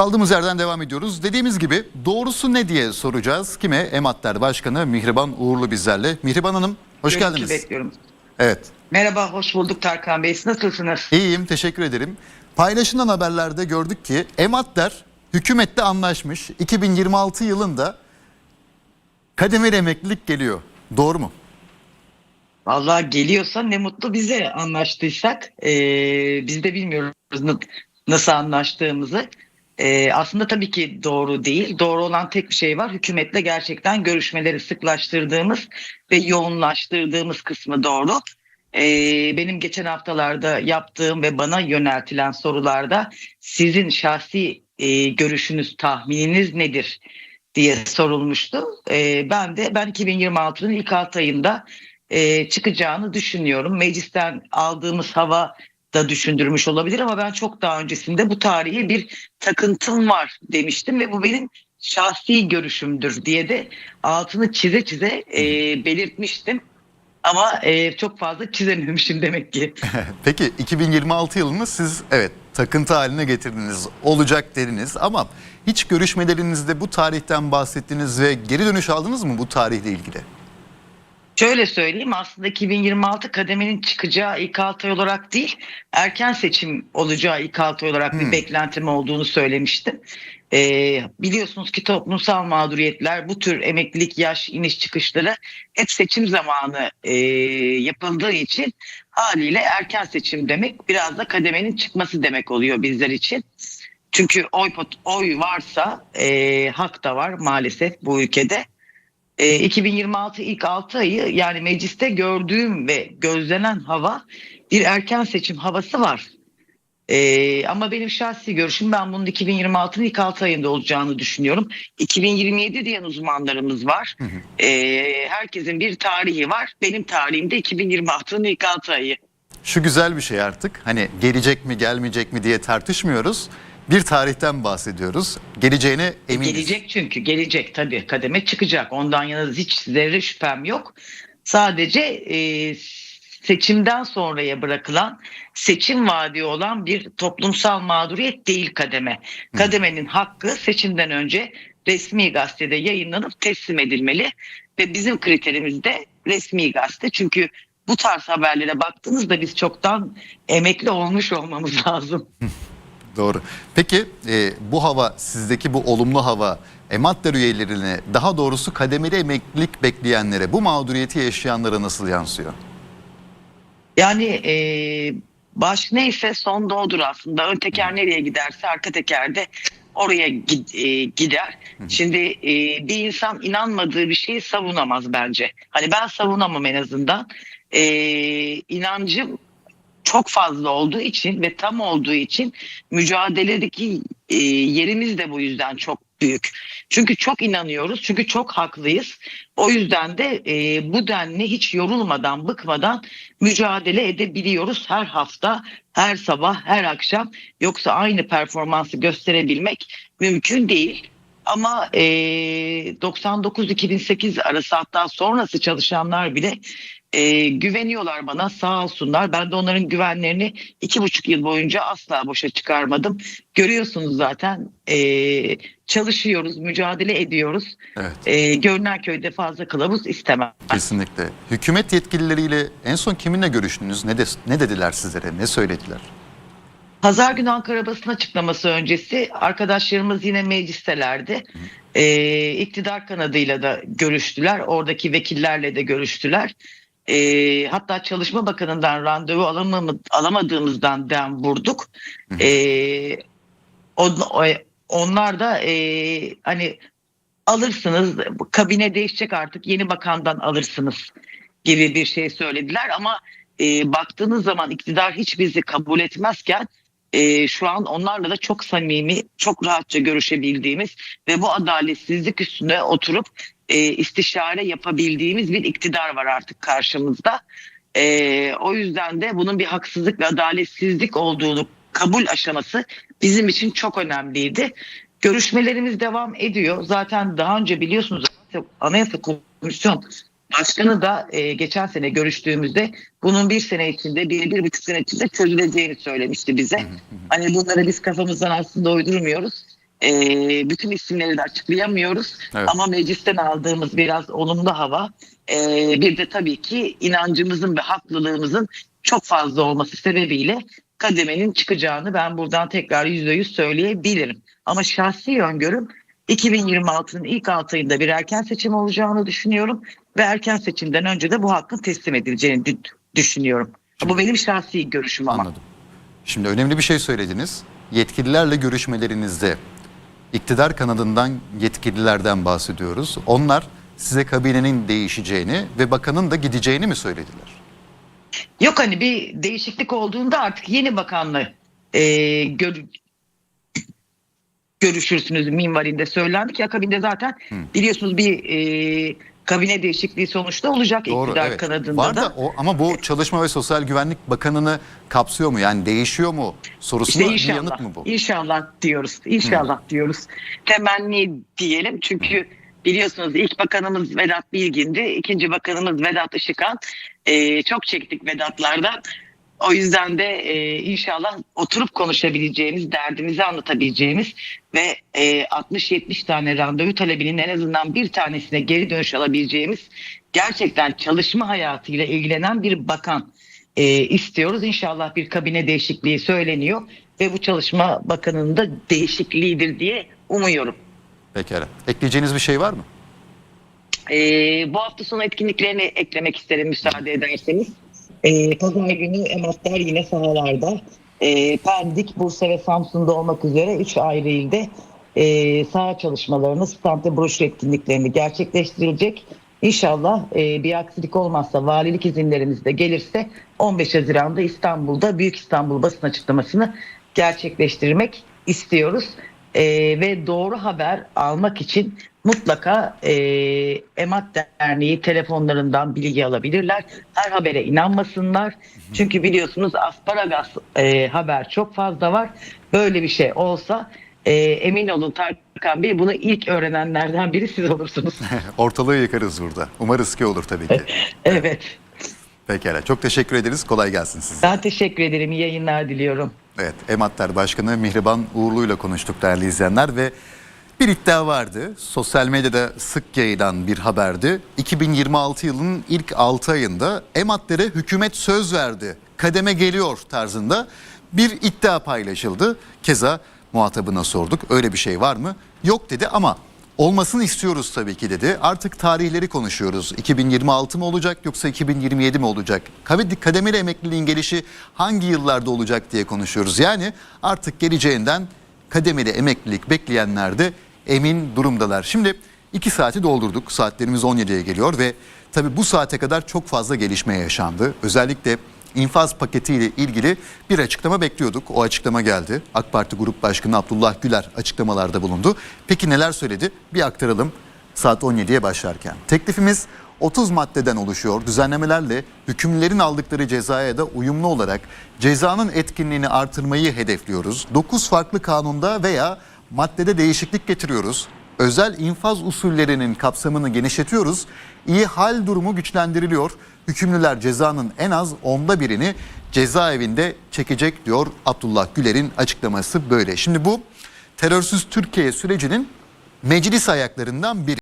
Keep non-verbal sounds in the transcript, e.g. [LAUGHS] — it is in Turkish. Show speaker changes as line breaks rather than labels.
Kaldığımız yerden devam ediyoruz. Dediğimiz gibi doğrusu ne diye soracağız. Kime? Ematler Başkanı Mihriban Uğurlu bizlerle. Mihriban Hanım hoş
Görüntü
geldiniz.
Bekliyorum.
Evet.
Merhaba, hoş bulduk Tarkan Bey. Nasılsınız?
İyiyim teşekkür ederim. Paylaşılan haberlerde gördük ki Ematler hükümetle anlaşmış. 2026 yılında kademeli emeklilik geliyor. Doğru mu?
Vallahi geliyorsa ne mutlu bize anlaştıysak. Ee, biz de bilmiyoruz nasıl anlaştığımızı. Ee, aslında tabii ki doğru değil. Doğru olan tek bir şey var. Hükümetle gerçekten görüşmeleri sıklaştırdığımız ve yoğunlaştırdığımız kısmı doğru. Ee, benim geçen haftalarda yaptığım ve bana yöneltilen sorularda sizin şahsi e, görüşünüz, tahmininiz nedir diye sorulmuştu. Ee, ben de ben 2026'nın ilk 6 ayında e, çıkacağını düşünüyorum. Meclisten aldığımız hava da düşündürmüş olabilir ama ben çok daha öncesinde bu tarihe bir takıntım var demiştim ve bu benim şahsi görüşümdür diye de altını çize çize e, belirtmiştim. Ama e, çok fazla çizememişim demek ki. [LAUGHS]
Peki 2026 yılını siz evet takıntı haline getirdiniz. Olacak dediniz ama hiç görüşmelerinizde bu tarihten bahsettiniz ve geri dönüş aldınız mı bu tarihle ilgili?
Şöyle söyleyeyim aslında 2026 kademenin çıkacağı ilk 6 ay olarak değil erken seçim olacağı ilk 6 ay olarak
Hmm.
bir beklentim olduğunu söylemiştim. Ee, biliyorsunuz ki toplumsal mağduriyetler bu tür emeklilik yaş iniş çıkışları hep seçim zamanı e, yapıldığı için haliyle erken seçim demek biraz da kademenin çıkması demek oluyor bizler için. Çünkü oy pot- oy varsa e, hak da var maalesef bu ülkede. E, 2026 ilk 6 ayı yani mecliste gördüğüm ve gözlenen hava bir erken seçim havası var. E, ama benim şahsi görüşüm ben bunun 2026'nın ilk 6 ayında olacağını düşünüyorum. 2027 diyen uzmanlarımız var.
Hı hı.
E, herkesin bir tarihi var. Benim tarihim de 2026'nın ilk 6 ayı.
Şu güzel bir şey artık. Hani gelecek mi gelmeyecek mi diye tartışmıyoruz. Bir tarihten bahsediyoruz. Geleceğine eminiz.
Gelecek çünkü gelecek tabii kademe çıkacak. Ondan yana hiç zerre şüphem yok. Sadece e, seçimden sonraya bırakılan seçim vaadi olan bir toplumsal mağduriyet değil kademe. Kademenin hakkı seçimden önce resmi gazetede yayınlanıp teslim edilmeli ve bizim kriterimiz de resmi gazete. Çünkü bu tarz haberlere baktığınızda biz çoktan emekli olmuş olmamız lazım. [LAUGHS]
Doğru. Peki e, bu hava sizdeki bu olumlu hava Ematler üyelerine daha doğrusu kademeli emeklilik bekleyenlere bu mağduriyeti yaşayanlara nasıl yansıyor?
Yani e, baş neyse son da odur aslında. Ön teker nereye giderse arka teker de oraya gid- e, gider. Şimdi e, bir insan inanmadığı bir şeyi savunamaz bence. Hani ben savunamam en azından. E, inancım çok fazla olduğu için ve tam olduğu için mücadeledeki e, yerimiz de bu yüzden çok büyük. Çünkü çok inanıyoruz, çünkü çok haklıyız. O yüzden de e, bu denli hiç yorulmadan, bıkmadan mücadele edebiliyoruz her hafta, her sabah, her akşam. Yoksa aynı performansı gösterebilmek mümkün değil. Ama e, 99-2008 arası hatta sonrası çalışanlar bile e, güveniyorlar bana sağ olsunlar. Ben de onların güvenlerini iki buçuk yıl boyunca asla boşa çıkarmadım. Görüyorsunuz zaten e, çalışıyoruz, mücadele ediyoruz.
Evet.
E, görünen köyde fazla kılavuz istemem.
Kesinlikle. Hükümet yetkilileriyle en son kiminle görüştünüz? Ne, de, ne dediler sizlere? Ne söylediler?
Pazar günü Ankara basın açıklaması öncesi arkadaşlarımız yine meclistelerdi. Ee, iktidar kanadıyla da görüştüler. Oradaki vekillerle de görüştüler. Ee, hatta Çalışma Bakanı'ndan randevu alamadığımızdan dem vurduk. Ee, on- onlar da e, hani alırsınız kabine değişecek artık yeni bakandan alırsınız gibi bir şey söylediler ama e, baktığınız zaman iktidar hiç bizi kabul etmezken e, şu an onlarla da çok samimi, çok rahatça görüşebildiğimiz ve bu adaletsizlik üstüne oturup e, istişare yapabildiğimiz bir iktidar var artık karşımızda. E, o yüzden de bunun bir haksızlık ve adaletsizlik olduğunu kabul aşaması bizim için çok önemliydi. Görüşmelerimiz devam ediyor. Zaten daha önce biliyorsunuz Anayasa Komisyon Başkanı da e, geçen sene görüştüğümüzde bunun bir sene içinde, bir, bir buçuk sene içinde çözüleceğini söylemişti bize. Hani bunları biz kafamızdan aslında uydurmuyoruz. e, bütün isimleri de açıklayamıyoruz.
Evet.
Ama meclisten aldığımız biraz olumlu hava e, bir de tabii ki inancımızın ve haklılığımızın çok fazla olması sebebiyle kademenin çıkacağını ben buradan tekrar yüzde yüz söyleyebilirim. Ama şahsi öngörüm 2026'nın ilk 6 ayında bir erken seçim olacağını düşünüyorum ve erken seçimden önce de bu hakkın teslim edileceğini dü- düşünüyorum. Bu benim şahsi görüşüm ama.
Anladım. Şimdi önemli bir şey söylediniz. Yetkililerle görüşmelerinizde iktidar kanadından yetkililerden bahsediyoruz. Onlar size kabinenin değişeceğini ve bakanın da gideceğini mi söylediler?
Yok hani bir değişiklik olduğunda artık yeni bakanla e, gör- görüşürsünüz minvalinde söylendi ki akabinde zaten biliyorsunuz bir e, kabine değişikliği sonuçta olacak iktidar kanadında
Var
da.
da o, ama bu Çalışma ve Sosyal Güvenlik Bakanı'nı kapsıyor mu? Yani değişiyor mu? Sorusuna
İşte
bir
inşallah,
yanıt mı bu?
İnşallah diyoruz. İnşallah diyoruz. Temenni diyelim çünkü biliyorsunuz ilk bakanımız Vedat Bilgin'di. ikinci bakanımız Vedat Işıkhan. Ee, çok çektik Vedatlardan. O yüzden de e, inşallah oturup konuşabileceğimiz, derdimizi anlatabileceğimiz ve e, 60-70 tane randevu talebinin en azından bir tanesine geri dönüş alabileceğimiz gerçekten çalışma hayatıyla ilgilenen bir bakan e, istiyoruz. İnşallah bir kabine değişikliği söyleniyor ve bu çalışma bakanının da değişikliğidir diye umuyorum.
Pekala. Ekleyeceğiniz bir şey var mı?
E, bu hafta sonu etkinliklerini eklemek isterim müsaade ederseniz. E, Pazar günü ematlar yine sahalarda. E, Pendik, Bursa ve Samsun'da olmak üzere 3 ayrı ilde e, saha çalışmalarını, stand ve broşür etkinliklerini gerçekleştirilecek. İnşallah e, bir aksilik olmazsa valilik izinlerimiz de gelirse 15 Haziran'da İstanbul'da Büyük İstanbul basın açıklamasını gerçekleştirmek istiyoruz. E, ve doğru haber almak için mutlaka e, EMAT Derneği telefonlarından bilgi alabilirler. Her habere inanmasınlar. Çünkü biliyorsunuz asparagas e, haber çok fazla var. Böyle bir şey olsa e, emin olun Tarkan Bey bunu ilk öğrenenlerden biri siz olursunuz. [LAUGHS]
Ortalığı yıkarız burada. Umarız ki olur tabii ki.
evet.
Pekala. Çok teşekkür ederiz. Kolay gelsin size.
Ben teşekkür ederim. İyi yayınlar diliyorum.
Evet, Ematlar Başkanı Mihriban Uğurlu ile konuştuk değerli izleyenler ve bir iddia vardı. Sosyal medyada sık yayılan bir haberdi. 2026 yılının ilk 6 ayında Ematlara hükümet söz verdi. Kademe geliyor tarzında bir iddia paylaşıldı. Keza muhatabına sorduk. Öyle bir şey var mı? Yok dedi ama olmasını istiyoruz tabii ki dedi. Artık tarihleri konuşuyoruz. 2026 mı olacak yoksa 2027 mi olacak? Kade- Kademeli emekliliğin gelişi hangi yıllarda olacak diye konuşuyoruz. Yani artık geleceğinden kademeli emeklilik bekleyenler de emin durumdalar. Şimdi 2 saati doldurduk. Saatlerimiz 17'ye geliyor ve tabii bu saate kadar çok fazla gelişme yaşandı. Özellikle infaz paketiyle ilgili bir açıklama bekliyorduk. O açıklama geldi. AK Parti Grup Başkanı Abdullah Güler açıklamalarda bulundu. Peki neler söyledi? Bir aktaralım saat 17'ye başlarken. Teklifimiz 30 maddeden oluşuyor. Düzenlemelerle hükümlerin aldıkları cezaya da uyumlu olarak cezanın etkinliğini artırmayı hedefliyoruz. 9 farklı kanunda veya maddede değişiklik getiriyoruz. Özel infaz usullerinin kapsamını genişletiyoruz. İyi hal durumu güçlendiriliyor. Hükümlüler cezanın en az onda birini cezaevinde çekecek diyor Abdullah Güler'in açıklaması böyle. Şimdi bu terörsüz Türkiye sürecinin meclis ayaklarından biri.